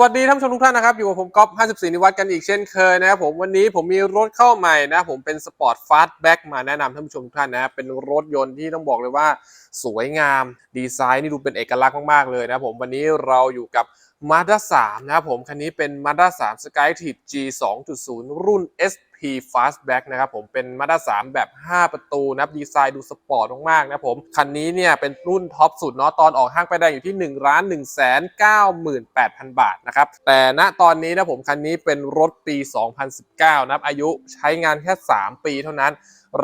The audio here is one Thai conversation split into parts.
วัสดีท่านผู้ชมทุกท่านนะครับอยู่กับผมก๊อฟ54 นิวัฒน์กันอีกเช่นเคยนะครับผมวันนี้ผมมีรถเข้าใหม่นะผมเป็นสปอร์ตฟาสต์แบ็กมาแนะนำท่านผู้ชมทุกท่านนะเป็นรถยนต์ที่ต้องบอกเลยว่า สวยงาม ดีไซน์นี่ดูเป็นเอกลักษณ์มาก ๆ เลยนะผมวันนี้เราอยู่กับ Mazda 3นะครับผมคันนี้เป็น Mazda 3 Skytrip G 2.0 รุ่น SP Fastback นะครับผมเป็น Mazda 3แบบ 5 ประตูนะครับดีไซน์ดูสปอร์ตมากๆนะครับผมคันนี้เนี่ยเป็นรุ่นท็อปสุดเนาะตอนออกห้างไปได้อยู่ที่1ล้าน1แสน98,000บาทนะครับแต่ณตอนนี้นะผมคันนี้เป็นรถปี 2019 นะครับอายุใช้งานแค่ 3 ปีเท่านั้น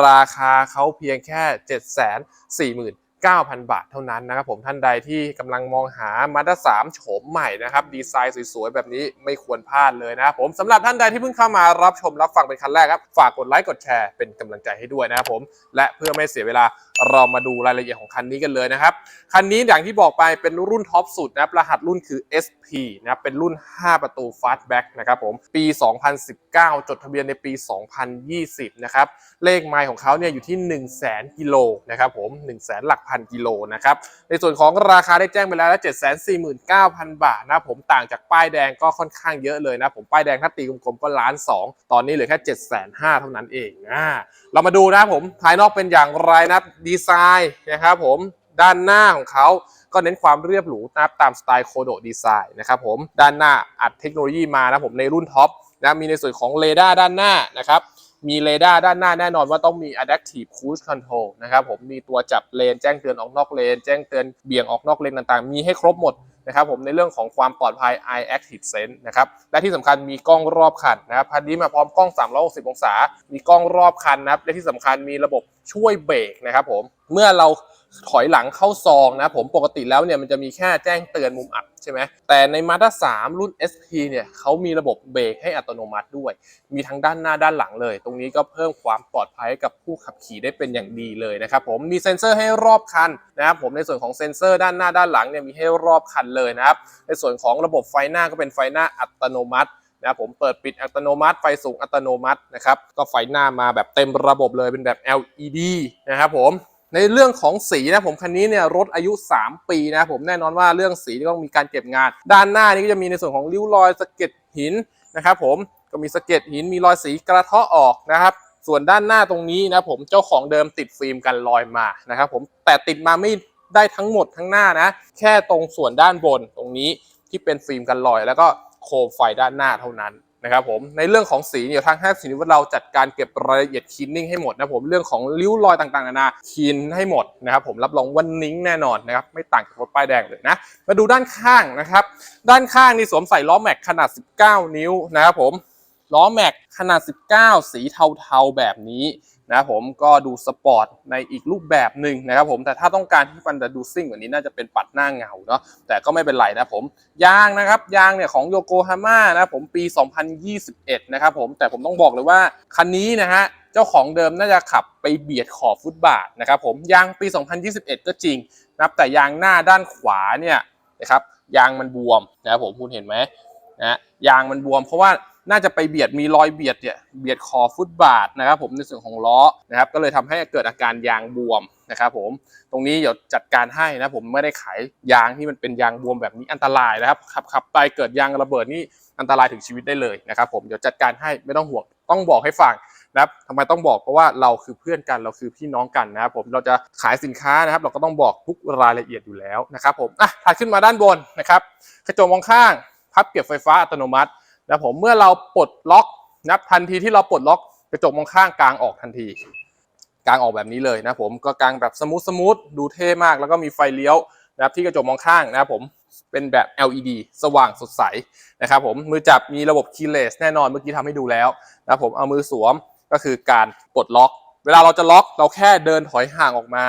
ราคาเขาเพียงแค่ 7 4 0 0 0 9,000 บาทเท่านั้นนะครับผมท่านใดที่กำลังมองหา Mazda 3โฉมใหม่นะครับดีไซน์สวยๆ แบบนี้ไม่ควรพลาดเลยนะครับผมสำหรับท่านใดที่เพิ่งเข้ามารับชมรับฟังเป็นครั้งแรกครับฝากกดไลค์กดแชร์เป็นกำลังใจให้ด้วยนะครับผมและเพื่อไม่เสียเวลาเรามาดูรายละเอียดของคันนี้กันเลยนะครับคันนี้อย่างที่บอกไปเป็นรุ่นท็อปสุดนะครับรหัสรุ่นคือ SP นะครับเป็นรุ่น 5 ประตู Fastback นะครับผมปี 2019 จดทะเบียนในปี 2020 นะครับเลขไมล์ของเขาเนี่ยอยู่ที่ 1 0 0 0 0แกิโลนะครับผม1 0 0 0 0 0หลักพันกิโลนะครับ ในส่วนของราคาได้แจ้งไปแล้วแล้ว749,000 บาทนะผมต่างจากป้ายแดงก็ค่อนข้างเยอะเลยนะผมป้ายแดงถ้าตีกลมๆก็ล้านสองตอนนี้เหลือแค่750,000เท่านั้นเองอ่าเรามาดูนะผมภายนอกเป็นอย่างไรนะดีไซน์นะครับผมด้านหน้าของเขาก็เน้นความเรียบหรูนะตามสไตล์โคโดดีไซน์นะครับผมด้านหน้าอัดเทคโนโลยีมานะผมในรุ่นท็อปนะมีในส่วนของเรดาร์ด้านหน้านะครับ มีเรดาร์ด้านหน้าแน่นอนว่าต้องมี adaptive cruise control นะครับผมมีตัวจับเลน แจ้งเตือนออกนอกเลน แจ้งเตือนเบี่ยงออกนอกเลนต่างๆ มีให้ครบหมดนะครับผมในเรื่องของความปลอดภัย eye active sense นะครับและที่สำคัญมีกล้องรอบคันนะครับพันนี้มาพร้อมกล้อง 360 องศา มีกล้องรอบคันนะครับและที่สำคัญมีระบบช่วยเบรกนะครับผมเมื่อเรา ถอยหลังเข้าซองนะผมปกติแล้วเนี่ยมันจะมีแค่แจ้งเตือนมุมอับใช่ไหมแต่ใน Mazda 3 รุ่น SP เนี่ยเขามีระบบเบรกให้อัตโนมัติด้วย มีทั้งด้านหน้าด้านหลังเลย ตรงนี้ก็เพิ่มความปลอดภัยให้กับผู้ขับขี่ได้เป็นอย่างดีเลยนะครับผมมีเซ็นเซอร์ให้รอบคันนะครับผมในส่วนของเซ็นเซอร์ด้านหน้าด้านหลังเนี่ยมีให้รอบคันเลยนะครับในส่วนของระบบไฟหน้าก็เป็นไฟหน้าอัตโนมัตินะครับผมเปิดปิดอัตโนมัติไฟสูงอัตโนมัตินะครับก็ไฟหน้ามาแบบเต็มระบบเลยเป็นแบบ LED นะครับผม ในเรื่องของสีนะผมคันนี้เนี่ยรถอายุ 3 ปีนะผมแน่นอนว่าเรื่องสีต้องมีการเก็บงาน ด้านหน้านี่ก็จะมีในส่วนของริ้วรอยสะเก็ดหินนะครับผมก็มีสะเก็ดหินมีรอยสีกระเทาะออกนะครับส่วนด้านหน้าตรงนี้นะผมเจ้าของเดิมติดฟิล์มกันรอยมานะครับผมแต่ติดมาไม่ได้ทั้งหมดทั้งหน้านะ แค่ตรงส่วนด้านบนตรงนี้ที่เป็นฟิล์มกันรอย แล้วก็โคมไฟด้านหน้าเท่านั้น นะครับผมในเรื่องของสีเนี่ยทางห้างสีนิวัฒน์เราจัดการเก็บรายละเอียดคีนนิ่งให้หมดนะผมเรื่องของริ้วรอยต่างๆนานาคีนให้หมดนะครับผมรับรองว่านิ้งแน่นอนนะครับไม่ต่างจากรถป้ายแดงเลยนะ มาดูด้านข้างนะครับ ด้านข้างนี่สวมใส่ล้อแม็กขนาด 19 นิ้วนะครับผม ล้อแม็กขนาด 19 สีเทาๆแบบนี้นะครับผมก็ดูสปอร์ตในอีกรูปแบบหนึ่งนะครับผมแต่ถ้าต้องการที่มันจะดูซิ่งกว่านี้น่าจะเป็นปัดหน้าเงาเนาะแต่ก็ไม่เป็นไรนะผมยางนะครับยางเนี่ยของโยโกฮาม่านะผมปี 2021 นะครับผมแต่ผมต้องบอกเลยว่าคันนี้นะฮะเจ้าของเดิมน่าจะขับไปเบียดขอบฟุตบาทนะครับผมยางปี 2021 ก็จริงนับแต่ยางหน้าด้านขวาเนี่ยนะครับยางมันบวมนะครับผมคุณเห็นไหมนะยางมันบวมเพราะว่า น่าจะไปเบียดมีรอยเบียดเนี่ยเบียดคอฟุตบาทนะครับผมในส่วนของล้อนะครับก็เลยทำให้เกิดอาการยางบวมนะครับผมตรงนี้เดี๋ยวจัดการให้นะผมไม่ได้ขายยางที่มันเป็นยางบวมแบบนี้อันตรายนะครับขับขับไปเกิดยางระเบิดนี่อันตรายถึงชีวิตได้เลยนะครับผมเดี๋ยวจัดการให้ไม่ต้องห่วงต้องบอกให้ฟังนะครับทำไมต้องบอกเพราะว่าเราคือเพื่อนกันเราคือพี่น้องกันนะครับผมเราจะขายสินค้านะครับ เราก็ต้องบอกทุกรายละเอียดอยู่แล้วนะครับผมอะถัดขึ้นมาด้านบนนะครับกระจกมองข้าง พับเก็บไฟฟ้าอัตโนมัติ นะผมเมื่อเราปลดล็อกนับทันทีที่เราปลดล็อกกระจกมองข้างกลางออกทันที กลางออกแบบนี้เลยนะผมก็กลางแบบสมูทสมูทดูเท่มาก แล้วก็มีไฟเลี้ยวนะครับที่กระจกมองข้างนะครับผมเป็นแบบ LED สว่างสดใสนะครับผมมือจับมีระบบ keyless แน่นอนเมื่อกี้ทำให้ดูแล้วนะครับผมเอามือสวมก็คือการปลดล็อก เวลาเราจะล็อกเราแค่เดินถอยห่างออกมา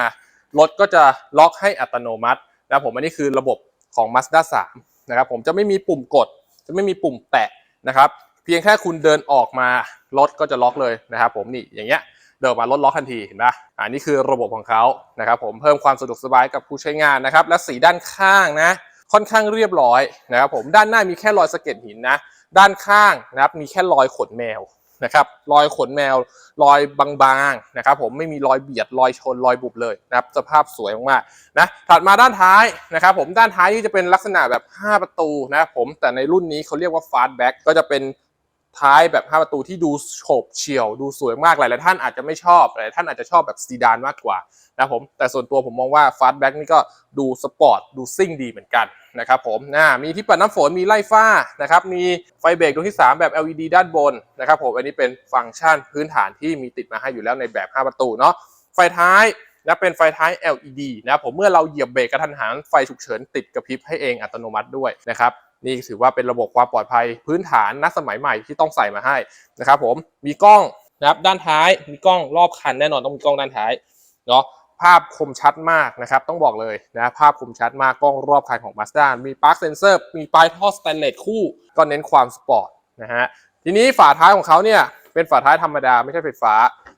รถก็จะล็อกให้อัตโนมัตินะครับผมอันนี้คือระบบของ Mazda 3นะครับผมจะไม่มีปุ่มกด จะไม่มีปุ่มแตะ นะครับ เพียงแค่คุณเดินออกมารถก็จะล็อกเลยนะครับผมนี่อย่างเงี้ยเดินออกมารถล็อกทันทีเห็นปะอันนี้คือระบบของเขานะครับผมเพิ่มความสะดวกสบายกับผู้ใช้งานนะครับ และสีด้านข้างนะ ค่อนข้างเรียบร้อยนะครับผมด้านหน้ามีแค่รอยสะเก็ดหินนะ ด้านข้างนะครับมีแค่รอยขนแมว นะครับรอยขนแมวรอยบางๆนะครับผมไม่มีรอยเบียดรอยชนรอยบุบเลยนะครับสภาพสวยมากๆนะถัดมาด้านท้ายนะครับผมด้านท้ายนี่จะเป็นลักษณะแบบ 5 ประตูนะครับผมแต่ในรุ่นนี้เขาเรียกว่าฟาสต์แบ็กก็จะเป็น ท้ายแบบ5ประตูที่ดูโฉบเฉี่ยวดูสวยมากหลายๆท่านอาจจะไม่ชอบหลายท่านอาจจะชอบแบบซีดานมากกว่านะครับผมแต่ส่วนตัวผมมองว่าฟาสต์แบ็กนี่ก็ดูสปอร์ตดูซิ่งดีเหมือนกันนะครับผมนะมีที่ปัดน้ำฝนมีไล่ฟ้านะครับมีไฟเบรกดวงที่ 3 แบบ LED ด้านบนนะครับผมอันนี้เป็นฟังก์ชันพื้นฐานที่มีติดมาให้อยู่แล้วในแบบ 5 ประตูเนาะไฟท้ายนะเป็นไฟท้าย LED นะครับผมเมื่อเราเหยียบเบรกกระทันหันไฟฉุกเฉินติดกระพริบให้เองอัตโนมัติด้วยนะครับ นี่ถือว่าเป็นระบบความปลอดภัยพื้นฐานนักสมัยใหม่ที่ต้องใส่มาให้นะครับผมมีกล้องนะครับด้านท้ายมีกล้องรอบคันแน่นอนต้องมีกล้องด้านท้ายเนาะภาพคมชัดมากนะครับต้องบอกเลยนะภาพคมชัดมากกล้องรอบคันของ Mazda มีปลั๊กเซนเซอร์มีปลายท่อสแตนเลสคู่ ก็เน้นความสปอร์ตนะฮะทีนี้ฝาท้ายของเขาเนี่ยเป็นฝาท้ายธรรมดาไม่ใช่ไฟฟ้า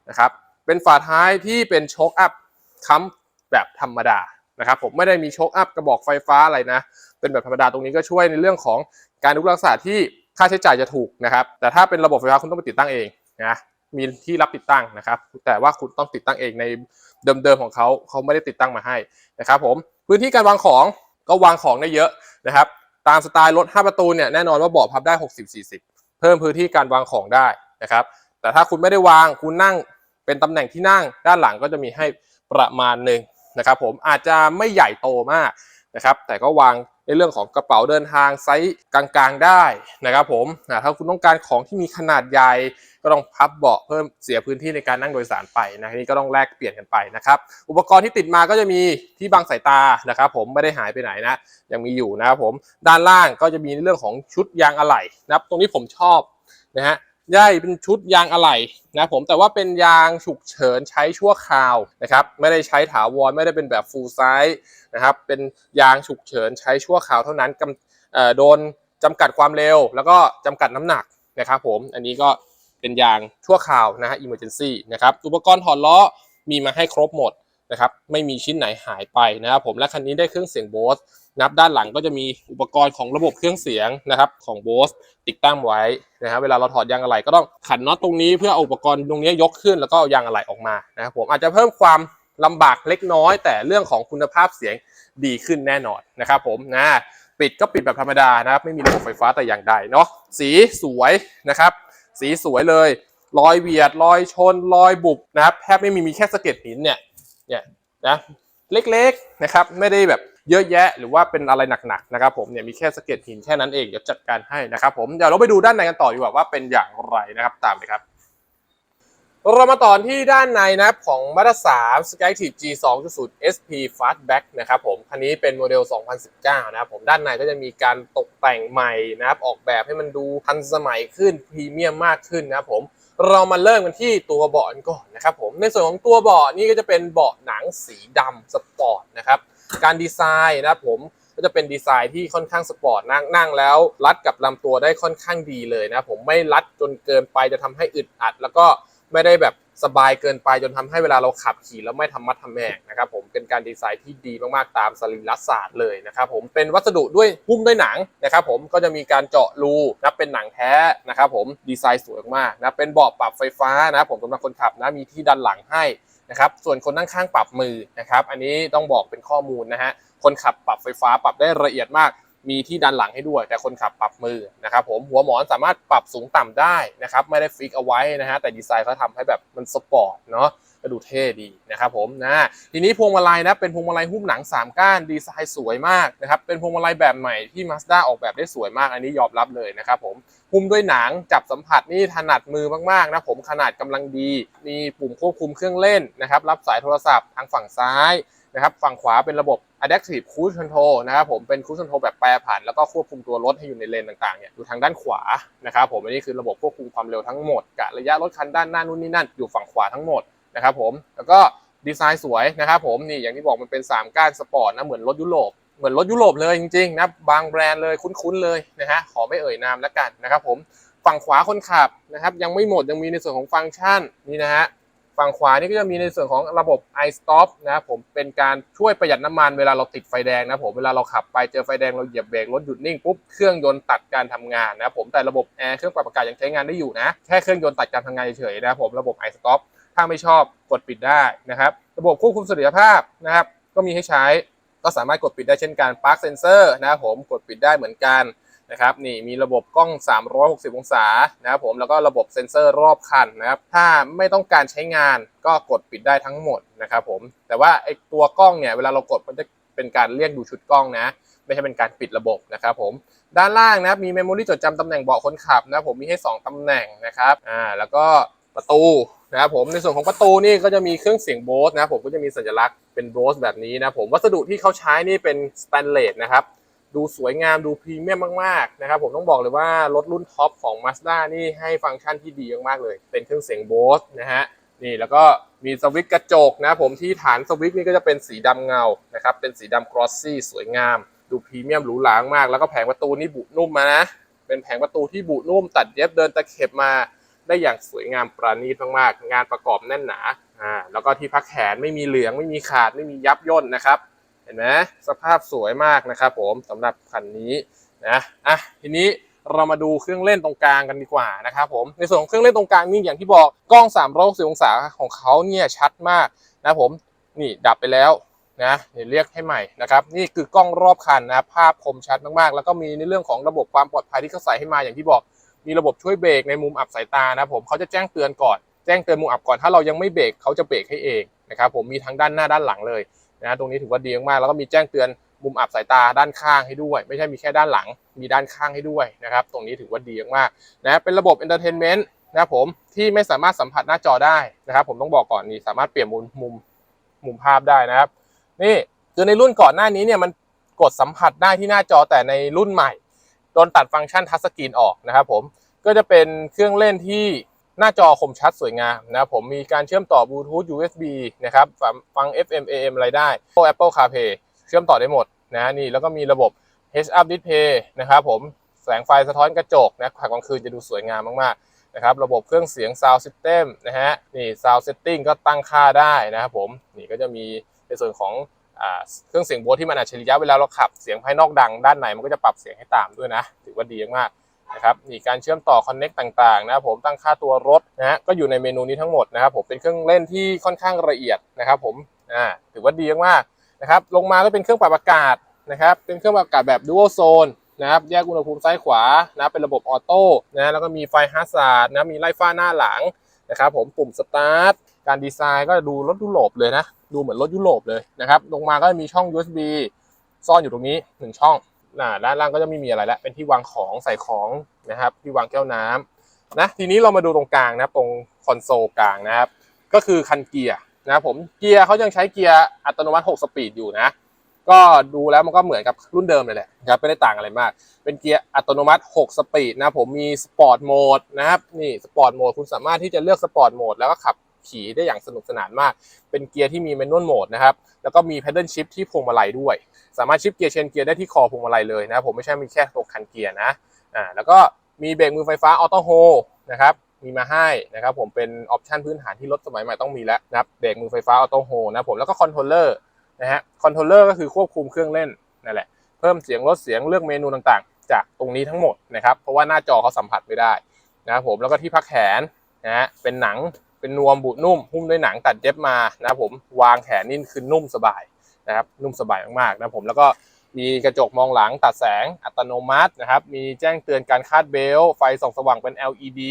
นะครับเป็นฝาท้ายที่เป็นโชคอัพค้ำแบบธรรมดา นะครับผมไม่ได้มีโชคอัพกระบอกไฟฟ้าอะไรนะ เป็นแบบธรรมดาตรงนี้ก็ช่วยในเรื่องของการดูรักษาที่ค่าใช้จ่ายจะถูกนะครับ แต่ถ้าเป็นระบบไฟฟ้าคุณต้องไปติดตั้งเองนะมีที่รับติดตั้งนะครับ แต่ว่าคุณต้องติดตั้งเองในเดิมๆของเขาเขาไม่ได้ติดตั้งมาให้นะครับ ผมพื้นที่การวางของก็วางของได้เยอะนะครับ ตามสไตล์รถ 5 ประตูเนี่ยแน่นอนว่าเบาะพับได้ 60-40 เพิ่มพื้นที่การวางของได้นะครับ แต่ถ้าคุณไม่ได้วางคุณนั่งเป็นตำแหน่งที่นั่งด้านหลังก็จะมีให้ประมาณหนึ่ง นะครับผมอาจจะไม่ใหญ่โตมากนะครับแต่ก็วางในเรื่องของกระเป๋าเดินทางไซส์กลางๆได้นะครับผมถ้าคุณต้องการของที่มีขนาดใหญ่ก็ต้องพับเบาะเพิ่มเสียพื้นที่ในการนั่งโดยสารไปนะนี่ก็ต้องแลกเปลี่ยนกันไปนะครับอุปกรณ์ที่ติดมาก็จะมีที่บังสายตานะครับผมไม่ได้หายไปไหนนะยังมีอยู่นะครับผมด้านล่างก็จะมีในเรื่องของชุดยางอะไหล่นะครับตรงนี้ผมชอบนะฮะ ย่ายเป็นชุดยางอะไหล่นะผมแต่ว่าเป็นยางฉุกเฉินใช้ชั่วคราวนะครับไม่ได้ใช้ถาวรไม่ได้เป็นแบบฟูลไซส์นะครับเป็นยางฉุกเฉินใช้ชั่วคราวเท่านั้นกำเอ่อโดนจำกัดความเร็ว แล้วก็จำกัดน้ำหนักนะครับผมอันนี้ก็เป็นยางชั่วคราวนะฮะ emergency นะครับอุปกรณ์ถอดล้อมีมาให้ครบหมด นะครับไม่มีชิ้นไหนหายไปนะครับผมและคันนี้ได้เครื่องเสียง Bose นะครับด้านหลังก็จะมีอุปกรณ์ของระบบเครื่องเสียงนะครับของ Bose ติดตั้งไว้นะฮะเวลาเราถอดยางอะไหล่ก็ต้องขันน็อตตรงนี้เพื่ออุปกรณ์ตรงนี้ยกขึ้นแล้วก็เอายางอะไหล่ออกมานะครับผมอาจจะเพิ่มความลำบากเล็กน้อย แต่เรื่องของคุณภาพเสียงดีขึ้นแน่นอนนะครับผมนะปิดก็ปิดแบบธรรมดานะครับไม่มีระบบไฟฟ้าแต่อย่างใดเนาะสีสวยนะครับ สีสวยเลย รอยเบียดรอยชนรอยบุบนะครับแทบไม่มีมีแค่สะเก็ดหินเนี่ย เนี่ยนะเล็กๆนะครับไม่ได้แบบเยอะแยะหรือว่าเป็นอะไรหนักๆนะครับผมเนี่ยมีแค่สะเก็ดหินแค่นั้นเองเดี๋ยวจัดการให้นะครับผมเดี๋ยวเราไปดูด้านในกันต่อดีกว่าว่าเป็นอย่างไรนะครับตามเลยครับเรามาต่อที่ด้านในนะครับของมาตรา3 Skytip G 2.0 SP Fastback นะครับผมคันนี้เป็นโมเดล 2019 นะครับผมด้านในก็จะมีการตกแต่งใหม่นะครับออกแบบให้มันดูทันสมัยขึ้นพรีเมียมมากขึ้นนะครับผม เรามาเริ่มกันที่ตัวเบาะกันก่อนนะครับผมในส่วนของตัวเบาะนี่ก็จะเป็นเบาะหนังสีดำสปอร์ตนะครับการดีไซน์นะครับผมก็จะเป็นดีไซน์ที่ค่อนข้างสปอร์ตนั่งนั่งแล้ว รัดกับลำตัวได้ค่อนข้างดีเลยนะผมไม่รัดจนเกินไปจะทำให้อึดอัด แล้วก็ไม่ได้แบบ สบายเกินไปจนทำให้เวลาเราขับขี่แล้วไม่ทำมัดทำแหกนะครับผมเป็นการดีไซน์ที่ดีมากๆตามสรีรศาสตร์เลยนะครับผมเป็นวัสดุด้วยหุ้มด้วยหนังนะครับผมก็จะมีการเจาะรูนะเป็นหนังแท้นะครับผมดีไซน์สวยมากนะเป็นเบาะปรับไฟฟ้านะผมสำหรับคนขับนะมีที่ดันหลังให้นะครับส่วนคนนั่งข้างปรับมือนะครับอันนี้ต้องบอกเป็นข้อมูลนะฮะคนขับปรับไฟฟ้าปรับได้ละเอียดมาก มีที่ดันหลังให้ด้วย แต่คนขับปรับมือนะครับผมหัวหมอนสามารถปรับสูงต่ำได้นะครับไม่ได้ฟิกเอาไว้นะฮะแต่ดีไซน์เขาทำให้แบบมันสปอร์ตเนาะก็ดูเท่ดีนะครับผมนะทีนี้พวงมาลัยนะเป็นพวงมาลัยหุ้มหนัง 3 ก้านดีไซน์สวยมากนะครับเป็นพวงมาลัยแบบใหม่ที่ Mazda ออกแบบได้สวยมากอันนี้ยอมรับเลยนะครับผมหุ้มด้วยหนังจับสัมผัสนี่ถนัดมือมากๆนะผมขนาดกำลังดี มีปุ่มควบคุมเครื่องเล่นนะครับรับสายโทรศัพท์ทางฝั่งซ้าย นะครับฝั่งขวาเป็นระบบ Adaptive Cruise Control นะครับผมเป็น Cruise Control แบบแปรผัน แล้วก็ควบคุมตัวรถให้อยู่ในเลนต่างๆเนี่ยอยู่ทางด้านขวานะครับผมอันนี้คือระบบควบคุมความเร็วทั้งหมดกะระยะรถคันด้านหน้านู่นนี่นั่นอยู่ฝั่งขวาทั้งหมดนะครับผมแล้วก็ดีไซน์สวยนะครับผมนี่อย่างที่บอกมันเป็น 3 ก้านสปอร์ตนะเหมือนรถยุโรปเหมือนรถยุโรปเลยจริงๆนะบางแบรนด์เลยคุ้นๆเลยนะฮะขอไม่เอ่ยนามแล้วกันนะครับผมฝั่งขวาคนขับนะครับยังไม่หมดยังมีในส่วนของฟังก์ชันนี่นะฮะ ฝั่งขวานี่ก็จะมีในส่วนของระบบ i stop นะครับผมเป็นการช่วยประหยัดน้ำมันเวลาเราติดไฟแดงนะผมเวลาเราขับไปเจอไฟแดงเราเหยียบเบรกรถหยุดนิ่งปุ๊บเครื่องยนต์ตัดการทำงานนะครับผมแต่ระบบแอร์เครื่องปรับอากาศยังใช้งานได้อยู่นะแค่เครื่องยนต์ตัดการทำงานเฉยๆนะผมระบบ i stop ถ้าไม่ชอบกดปิดได้นะครับ ระบบควบคุมเสถียรภาพนะครับก็มีให้ใช้ก็สามารถกดปิดได้เช่นกัน Park Sensor นะครับผมกดปิดได้เหมือนกัน นะครับนี่มีระบบกล้อง 360 องศานะครับผมแล้วก็ระบบเซ็นเซอร์รอบคันนะครับถ้าไม่ต้องการใช้งานก็กดปิดได้ทั้งหมดนะครับผมแต่ว่าไอตัวกล้องเนี่ยเวลาเรากดมันจะเป็นการเรียกดูชุดกล้องนะ ไม่ใช่เป็นการปิดระบบนะครับผมด้านล่างนะครับมีเมมโมรีจดจำตำแหน่งเบาะคนขับนะครับผมมีให้ 2ตำแหน่งนะครับอ่าแล้วก็ประตูนะครับผมในส่วนของประตูนี่ก็จะมีเครื่องเสียงโบสนะครับผมก็จะมีสัญลักษณ์เป็นโบสแบบนี้นะผมวัสดุที่เขาใช้นี่เป็นสแตนเลสนะครับ ดูสวยงามดูพรีเมียมมากๆนะครับผมต้องบอกเลยว่ารถรุ่นท็อปของ Mazda นี่ให้ฟังก์ชันที่ดีมากๆเลย เป็นเครื่องเสียงโบสนะฮะนี่แล้วก็มีสวิตช์กระจกนะผมที่ฐานสวิตช์นี่ก็จะเป็นสีดำเงานะครับเป็นสีดำกรอสซี่สวยงาม ดูพรีเมียมหรูหรามาก แล้วก็แผงประตูนี่บุนุ่มมานะเป็นแผงประตูที่บุนุ่มตัดเย็บเดินตะเข็บมาได้อย่างสวยงามประณีตมากๆ งานประกอบแน่นหนาอ่าแล้วก็ที่พักแขนไม่มีเหลืองไม่มีขาดไม่มียับย่นนะครับ เห็นไหมสภาพสวยมากนะครับผมสำหรับคันนี้นะอะทีนี้เรามาดูเครื่องเล่นตรงกลางกันดีกว่านะครับผมในส่วนของเครื่องเล่นตรงกลางนี่อย่างที่บอกกล้อง360องศาของเขาเนี่ยชัดมากนะผมนี่ดับไปแล้วนะเดี๋ยวเรียกให้ใหม่นะครับนี่คือกล้องรอบคันนะภาพคมชัดมากๆ แล้วก็มีในเรื่องของระบบความปลอดภัยที่เขาใส่ให้มาอย่างที่บอก มีระบบช่วยเบรกในมุมอับสายตานะผมเขาจะแจ้งเตือนก่อน แจ้งเตือนมุมอับก่อนถ้าเรายังไม่เบรกเขาจะเบรกให้เองนะครับผมมีทั้งด้านหน้าด้านหลังเลย นะตรงนี้ถือว่าดีมากๆแล้วก็มีแจ้งเตือนมุมอับสายตาด้านข้างให้ด้วย ไม่ใช่มีแค่ด้านหลังมีด้านข้างให้ด้วยนะครับตรงนี้ถือว่าดีมากๆนะเป็นระบบเอนเตอร์เทนเมนต์นะครับผมที่ไม่สามารถสัมผัสหน้าจอได้นะครับผมต้องบอกก่อนนี่สามารถเปลี่ยนมุมมุมมุมภาพได้นะครับ นี่คือในรุ่นก่อนหน้านี้เนี่ยมันกดสัมผัสได้ที่หน้าจอแต่ในรุ่นใหม่โดนตัดฟังก์ชันทัชสกรีนออกนะครับผมก็จะเป็นเครื่องเล่นที่ หน้าจอคมชัดสวยงามนะครับผมมีการเชื่อมต่อบลูทูธ USB นะครับฟัง FM AM อะไรได้ Apple CarPlay เชื่อมต่อได้หมดนะนี่แล้วก็มีระบบ Heads Up Display นะครับผมแสงไฟสะท้อนกระจกนะขากลางคืนจะดูสวยงามมากๆนะครับระบบเครื่องเสียง Sound System นะฮะนี่ Sound Setting ก็ตั้งค่าได้นะครับผมนี่ก็จะมีในส่วนของอเครื่องเสียงโบสที่มันอัจฉริยะเวลาเราขับเสียงภายนอกดังด้านในมันก็จะปรับเสียงให้ตามด้วยนะ ถือว่าดีมาก นะครับนี่การเชื่อมต่อคอนเน็กต่างๆนะครับผมตั้งค่าตัวรถนะฮะก็อยู่ในเมนูนี้ทั้งหมดนะครับผมเป็นเครื่องเล่นที่ค่อนข้างละเอียดนะครับผมอ่าถือว่าดีมากๆนะครับลงมาก็เป็นเครื่องปรับอากาศนะครับเป็นเครื่องปรับอากาศแบบ dual zone นะครับแยกอุณหภูมิซ้ายขวานะเป็นระบบออโต้นะแล้วก็มีไฟฮาร์ซาร์ดนะมีไล่ฟ้าหน้าหลังนะครับผมปุ่มสตาร์ทการดีไซน์ก็ดูรถยุโรปเลยนะ ดูเหมือนรถยุโรปเลยนะครับ ลงมาก็มีช่อง USB ซ่อนอยู่ตรงนี้หนึ่งช่อง นะด้านล่างก็จะไม่มีอะไรแล้วเป็นที่วางของใส่ของนะครับ ที่วางแก้วน้ำนะทีนี้เรามาดูตรงกลางนะครับตรงคอนโซลกลางนะครับ ก็คือคันเกียร์นะผมเกียร์เขายังใช้เกียร์อัตโนมัติ 6 สปีดอยู่นะ ก็ดูแล้วมันก็เหมือนกับรุ่นเดิมเลยแหละนะครับไม่ได้ต่างอะไรมาก เป็นเกียร์อัตโนมัติ 6 สปีดนะผมมีสปอร์ตโหมดนะครับนี่สปอร์ตโหมดคุณสามารถที่จะเลือกสปอร์ตโหมดแล้วก็ขับ ขี่ได้อย่างสนุกสนานมาก เป็นเกียร์ที่มีแมนนวลโหมดนะครับ แล้วก็มี pedal shift ที่พวงมาลัยด้วย สามารถชิปเกียร์เชนเกียร์ได้ที่คอพวงมาลัยเลยนะผมไม่ใช่มีแค่ตรงคันเกียร์นะ อ่า แล้วก็มีเบรกมือไฟฟ้าออโต้โฮนะครับ มีมาให้นะครับผมเป็นออปชันพื้นฐานที่รถสมัยใหม่ต้องมีแล้วนะครับ เบรกมือไฟฟ้าออโต้โฮนะผมแล้วก็คอนโทรลเลอร์นะฮะ คอนโทรลเลอร์ก็คือควบคุมเครื่องเล่นนั่นแหละ เพิ่มเสียงลดเสียงเลือกเมนูต่างๆ จากตรงนี้ทั้งหมดนะครับ เพราะว่าหน้าจอเขาสัมผัสไม่ได้นะครับผม แล้วก็ที่พักแขนนะฮะ เป็นหนัง เป็นนวมบุนุ่มหุ้มด้วยหนังตัดเย็บมานะครับผมวางแขนนี่คือนุ่มสบายนะครับนุ่มสบายมากๆนะผมแล้วก็มีกระจกมองหลังตัดแสงอัตโนมัตินะครับ มีแจ้งเตือนการคาดเบลต์ไฟส่องสว่างเป็น LED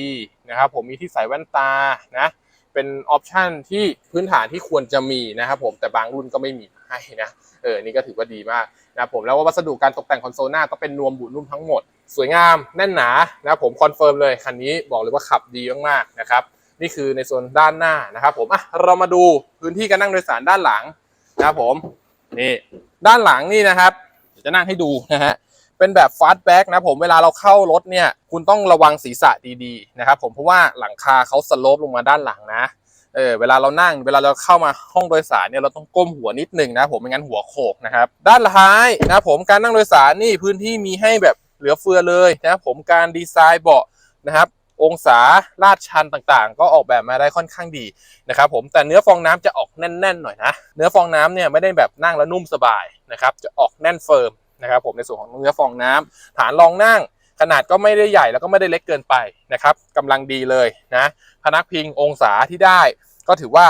นะครับ ผมมีที่ใส่แว่นตานะ เป็นออปชันที่พื้นฐานที่ควรจะมีนะครับผม แต่บางรุ่นก็ไม่มีให้นะ เออ นี่ก็ถือว่าดีมากนะผม แล้ววัสดุการตกแต่งคอนโซลหน้าก็เป็นนวมบุนุ่มทั้งหมด สวยงามแน่นหนา นะผมคอนเฟิร์มเลยคันนี้บอกเลยว่าขับดีมากๆนะครับ นี่คือในส่วนด้านหน้านะครับผมอะเรามาดูพื้นที่การนั่งโดยสารด้านหลังนะครับผมนี่ด้านหลังนี่นะครับจะนั่งให้ดูนะฮะเป็นแบบฟาสต์แบ็กนะผมเวลาเราเข้ารถเนี่ย คุณต้องระวังศีรษะดีๆนะครับผมเพราะว่าหลังคาเขาสโลปลงมาด้านหลังนะเออเวลาเรานั่งเวลาเราเข้ามาห้องโดยสารเนี่ยเราต้องก้มหัวนิดหนึ่งนะผมไม่งั้นหัวโขกนะครับด้านท้ายนะครับผมการนั่งโดยสารนี่พื้นที่มีให้แบบเหลือเฟือเลยนะครับผมการดีไซน์เบาะนะครับ องศาลาดชันต่างๆ ก็ออกแบบมาได้ค่อนข้างดีนะครับผมแต่เนื้อฟองน้ำจะออกแน่นๆหน่อยนะเนื้อฟองน้ำเนี่ยไม่ได้แบบนั่งแล้วนุ่มสบายนะครับจะออกแน่นเฟิร์มนะครับผมในส่วนของเนื้อฟองน้ำฐานรองนั่งขนาดก็ไม่ได้ใหญ่แล้วก็ไม่ได้เล็กเกินไปนะครับกำลังดีเลยนะพนักพิงองศาที่ได้ ก็ถือว่า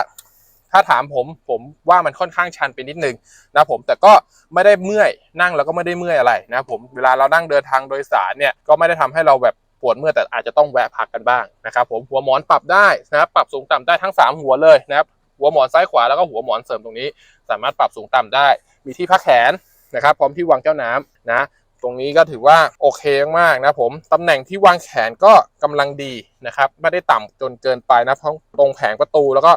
ถ้าถามผมผมว่ามันค่อนข้างชันไปนิดนึงนะผมแต่ก็ไม่ได้เมื่อยนั่งแล้วก็ไม่ได้เมื่อยอะไรนะผมเวลาเรานั่งเดินทางโดยสารเนี่ยก็ไม่ได้ทำให้เราแบบ ปวดเมื่อยแต่อาจจะต้องแวะพักกันบ้างนะครับผมหัวหมอนปรับได้นะครับปรับสูงต่ำได้ทั้ง 3 หัวเลยนะครับหัวหมอนซ้ายขวาแล้วก็หัวหมอนเสริมตรงนี้ สามารถปรับสูงต่ำได้ มีที่พักแขนนะครับพร้อมที่วางแก้วน้ำนะตรงนี้ก็ถือว่าโอเคมากนะผมตำแหน่งที่วางแขนก็กำลังดีนะครับไม่ได้ต่ำจนเกินไปนะเพราะตรงแผงประตูแล้วก็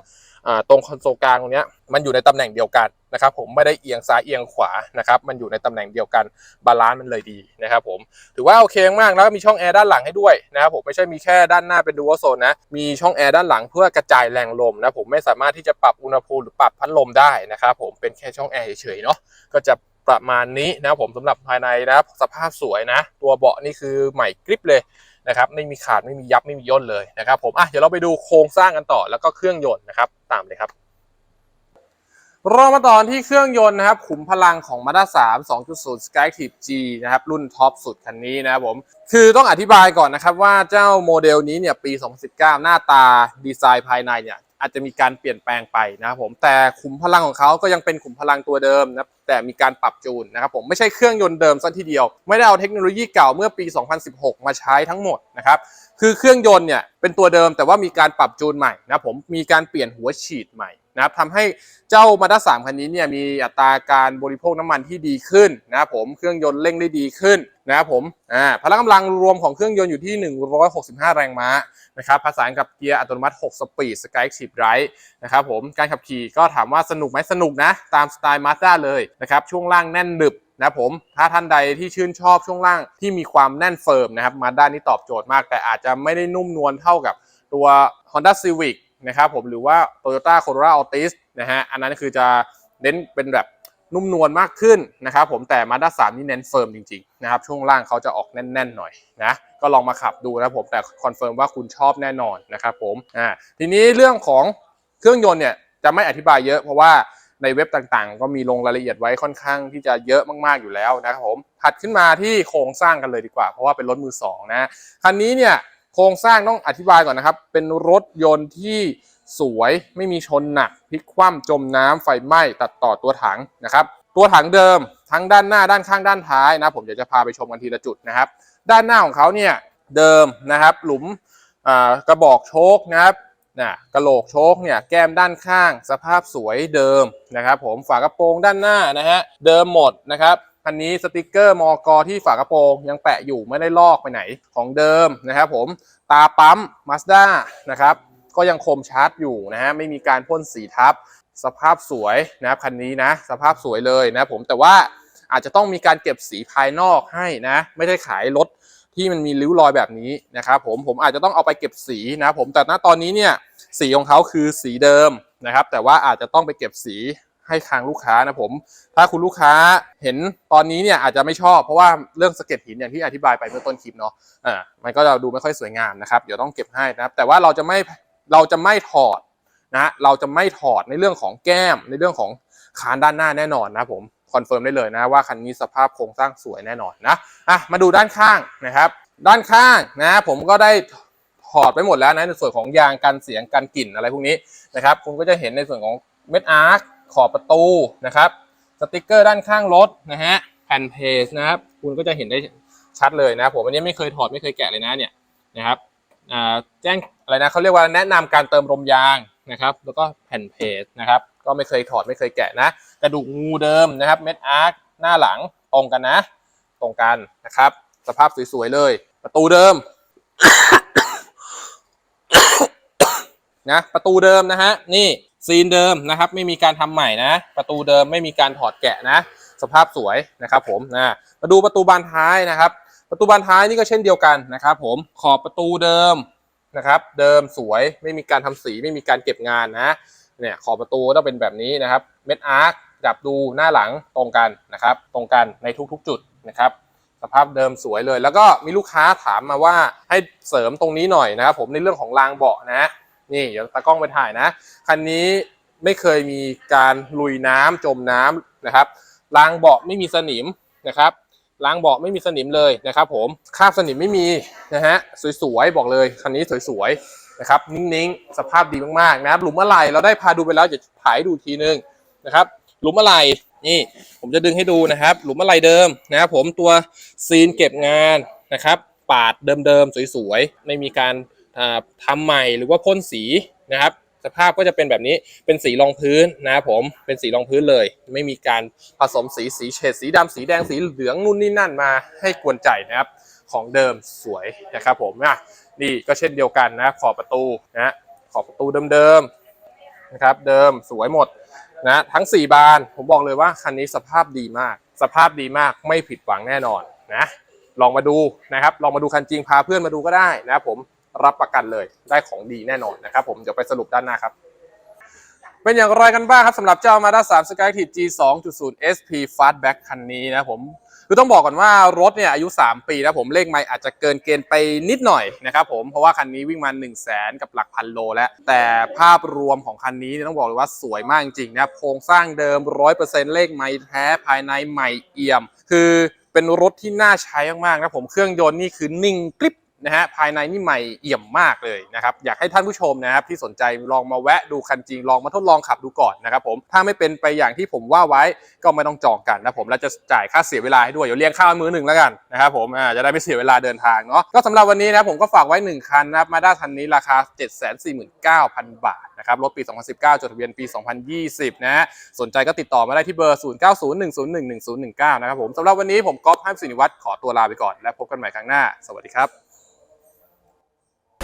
ตรงคอนโซลกลางตรงเนี้ยมันอยู่ในตำแหน่งเดียวกันนะครับผมไม่ได้เอียงซ้ายเอียงขวานะครับมันอยู่ในตำแหน่งเดียวกันบาลานซ์มันเลยดีนะครับผมถือว่าโอเคมากแล้วก็มีช่องแอร์ด้านหลังให้ด้วยนะครับผมไม่ใช่มีแค่ด้านหน้าเป็นดู a l โซนนะมีช่องแอร์ด้านหลังเพื่อกระจายแรงลมนะผมไม่สามารถที่จะปรับอุณหภูมิหรือปรับพัดลมได้นะครับผมเป็นแค่ช่องแอร์เฉยๆเนาะก็จะประมาณนี้นะผมสำหรับภายในนะสภาพสวยนะ ตัวเบาะนี่คือใหม่กริบเลย นะครับไม่มีขาดไม่มียับไม่มีย่นเลยนะครับผมอะเดี๋ยวเราไปดูโครงสร้างกันต่อแล้วก็เครื่องยนต์นะครับตามเลยครับเรามาตอนที่เครื่องยนต์นะครับขุมพลังของ Mazda 3 2.0 Skyactiv G นะครับรุ่นท็อปสุดคันนี้นะครับผมคือต้องอธิบายก่อนนะครับว่าเจ้าโมเดลนี้เนี่ยปี 2019 หน้าตาดีไซน์ภายในเนี่ย อาจจะมีการเปลี่ยนแปลงไปนะครับผมแต่ขุมพลังของเขาก็ยังเป็นขุมพลังตัวเดิมนะแต่มีการปรับจูนนะครับผมไม่ใช่เครื่องยนต์เดิมซะทีเดียว ไม่ได้เอาเทคโนโลยีเก่าเมื่อปี 2016 มาใช้ทั้งหมดนะครับคือเครื่องยนต์เนี่ยเป็นตัวเดิมแต่ว่ามีการปรับจูนใหม่นะผมมีการเปลี่ยนหัวฉีดใหม่นะครับทำให้เจ้ามาด้าสามคันนี้เนี่ยมีอัตราการบริโภคน้ำมันที่ดีขึ้นนะครับผมเครื่องยนต์เร่งได้ดีขึ้น นะครับผมอ่าพลังกำลังรวมของเครื่องยนต์อยู่ที่ 165 แรงม้านะครับผสานกับเกียร์อัตโนมัติ 6 สปีดสกายชิปไรท์นะครับผมการขับขี่ก็ถามว่าสนุกไหมสนุกนะ ตามสไตล์มาสด้าเลยนะครับช่วงล่างแน่นหนึบนะผมถ้าท่านใดที่ชื่นชอบช่วงล่างที่มีความแน่นเฟิร์มนะครับมาด้านี่ตอบโจทย์มาก แต่อาจจะไม่ได้นุ่มนวลเท่ากับตัว Honda Civic นะครับผมหรือว่า Toyota Corolla Altis นะฮะอันนั้นคือจะเน้นเป็นแบบ นุ่มนวลมากขึ้นนะครับผมแต่ Mazda 3นี่เน้นเฟิร์มจริงๆนะครับช่วงล่างเขาจะออกแน่นๆหน่อยนะก็ลองมาขับดูนะผมแต่คอนเฟิร์มว่าคุณชอบแน่นอนนะครับผมอ่าทีนี้เรื่องของเครื่องยนต์เนี่ยจะไม่อธิบายเยอะเพราะว่าในเว็บต่างๆ ก็มีลงรายละเอียดไว้ค่อนข้างที่จะเยอะมากๆอยู่แล้วนะครับผมถัดขึ้นมาที่โครงสร้างกันเลยดีกว่า เพราะว่าเป็นรถมือสองนะคันนี้เนี่ยโครงสร้างต้องอธิบายก่อนนะครับ เป็นรถยนต์ที่ สวยไม่มีชนหนักพลิกคว่ำจมน้ำไฟไหม้ตัดต่อตัวถังนะครับตัวถังเดิมทั้งด้านหน้าด้านข้างด้านท้ายนะผมเดี๋ยวจะพาไปชมกันทีละจุดนะครับ ด้านหน้าของเขาเนี่ยเดิมนะครับหลุมกระบอกโชคนะครับนะกระโหลกโชคเนี่ยแก้มด้านข้าง สภาพสวยเดิมนะครับผมฝากระโปรงด้านหน้านะฮะเดิมหมดนะครับคันนี้สติกเกอร์มอกอที่ฝากระโปรงยังแปะอยู่ไม่ได้ลอกไปไหนของเดิมนะครับผมตาปั๊มมาสด้านะครับ ก็ยังคมชาร์จอยู่นะฮะไม่มีการพ่นสีทับ สภาพสวยนะครับคันนี้นะ สภาพสวยเลยนะผมแต่ว่าอาจจะต้องมีการเก็บสีภายนอกให้นะ ไม่ได้ขายรถที่มันมีริ้วรอยแบบนี้นะครับผมผมอาจจะต้องเอาไปเก็บสีนะผมแต่ณตอนนี้เนี่ยสีของเขาคือสีเดิมนะครับ แต่ว่าอาจจะต้องไปเก็บสีให้ทางลูกค้านะผม ถ้าคุณลูกค้าเห็นตอนนี้เนี่ยอาจจะไม่ชอบเพราะว่าเรื่องสะเก็ดหินอย่างที่อธิบายไปเมื่อต้นคลิปเนาะอ่ามันก็จะดูไม่ค่อยสวยงามนะครับ เดี๋ยวต้องเก็บให้นะครับ แต่ว่าเราจะไม่ เราจะไม่ถอดนะเราจะไม่ถอดในเรื่องของแก้มในเรื่องของคานด้านหน้าแน่นอนนะผมคอนเฟิร์มได้เลยนะว่าคันนี้สภาพโครงสร้างสวยแน่นอนนะอะมาดูด้านข้างนะครับ ด้านข้างนะผมก็ได้ถอดไปหมดแล้วนะในส่วนของยางกันเสียงกันกลิ่นอะไรพวกนี้นะครับคุณก็จะเห็นในส่วนของเม็ดอาร์คขอบประตูนะครับสติกเกอร์ด้านข้างรถนะฮะแผ่นเพจนะครับคุณก็จะเห็นได้ชัดเลยนะผมอันนี้ไม่เคยถอดไม่เคยแกะเลยนะเนี่ยนะครับ แจ้งอะไรนะเขาเรียกว่าแนะนำการเติมลมยางนะครับ แล้วก็แผ่นเพจนะครับ ก็ไม่เคยถอดไม่เคยแกะนะ กระดูกงูเดิมนะครับเม็ดอาร์คหน้าหลังตรงกันนะ ตรงกันนะครับ สภาพสวยๆเลย ประตูเดิมนะประตูเดิมนะฮะนี่ซีนเดิมนะครับ ไม่มีการทำใหม่นะ ประตูเดิมไม่มีการถอดแกะนะ สภาพสวยนะครับ ผมนะมาดูประตูบานท้ายนะครับ ประตูบานท้ายนี่ก็เช่นเดียวกันนะครับผมขอบประตูเดิมนะครับ เดิมสวยไม่มีการทำสีไม่มีการเก็บงานนะเนี่ยขอบประตูต้องเป็นแบบนี้นะครับเม็ดอาร์คจับดูหน้าหลังตรงกันนะครับ ตรงกันในทุกๆ จุดนะครับ สภาพเดิมสวยเลย แล้วก็มีลูกค้าถามมาว่าให้เสริมตรงนี้หน่อยนะครับผมในเรื่องของรางเบาะนะ นี่เดี๋ยวตากล้องไปถ่ายนะคันนี้ไม่เคยมีการลุยน้ำจมน้ำนะครับรางเบาะไม่มีสนิมนะครับ รางเบาะไม่มีสนิมเลยนะครับผมคราบสนิมไม่มีนะฮะสวยๆบอกเลยคันนี้สวยๆนะครับนิ่งๆ สภาพดีมากๆนะครับหลุมอะไหล่เราได้พาดูไปแล้วจะถ่ายดูทีนึงนะครับหลุมอะไหล่นี่ผมจะดึงให้ดูนะครับ หลุมอะไหล่เดิมนะครับผมตัวซีนเก็บงานนะครับปาดเดิมๆสวยๆไม่มีการอ่าทำใหม่หรือว่าพ่นสีนะครับ สภาพก็จะเป็นแบบนี้เป็นสีรองพื้นนะครับผมเป็นสีรองพื้นเลย ไม่มีการผสมสีสีเฉดสีดำสีแดงสีเหลืองนู่นนี่นั่นมาให้กวนใจนะครับ ของเดิมสวยนะครับผมอะนี่ก็เช่นเดียวกันนะ ขอบประตูนะขอบประตูเดิมๆนะครับเดิมสวยหมดนะทั้ง 4 บานผมบอกเลยว่าคันนี้สภาพดีมาก สภาพดีมากไม่ผิดหวังแน่นอนนะลองมาดูนะครับ ลองมาดูคันจริงพาเพื่อนมาดูก็ได้นะครับผม รับประกันเลยได้ของดีแน่นอนนะครับผมเดี๋ยวไปสรุปด้านหน้าครับ เป็นอย่างไรกันบ้างครับสำหรับเจ้า Mazda 3 Skyactiv G 2.0 SP Fastback คันนี้นะผมคือต้องบอกก่อนว่ารถเนี่ยอายุ 3 ปีนะผมเลขไม่อาจจะเกินเกณฑ์ไปนิดหน่อยนะครับผมเพราะว่าคันนี้วิ่งมา 1 0 0 0 0แสนกับหลักพันโลแล้ว แต่ภาพรวมของคันนี้ต้องบอกเลยว่าสวยมากจริงๆนะโครงสร้างเดิม 100%เลขไม่แท้ภายในใหม่เอี่ยม คือเป็นรถที่น่าใช้มากๆนะผมเครื่องยนต์นี่คือนิ่งกริบ นะฮะภายในนี่ใหม่เอี่ยมมากเลยนะครับอยากให้ท่านผู้ชมนะครับที่สนใจลองมาแวะดูคันจริงลองมาทดลองขับดูก่อนนะครับผมถ้าไม่เป็นไปอย่างที่ผมว่าไว้ก็ไม่ต้องจองกันนะผมแล้วจะจ่ายค่าเสียเวลาให้ด้วยเดี๋ยวเลี้ยงข้าวมือหนึ่งแล้วกันนะครับผมอ่าจะได้ไม่เสียเวลาเดินทางเนาะก็สำหรับวันนี้นะผมก็ฝากไว้ 1 คันนะครับมาด้าคันนี้ราคา 749,000 บาทนะครับรถปี 2019 จดทะเบียนปี 2020 นะฮะสนใจก็ติดต่อมาได้ที่เบอร์ 0901011019 นะครับผมสำหรับวันนี้ผมก๊อฟห้ามสินิวัตรขอตัวลาไปก่อน และพบกันใหม่ครั้งหน้า สวัสดีครับ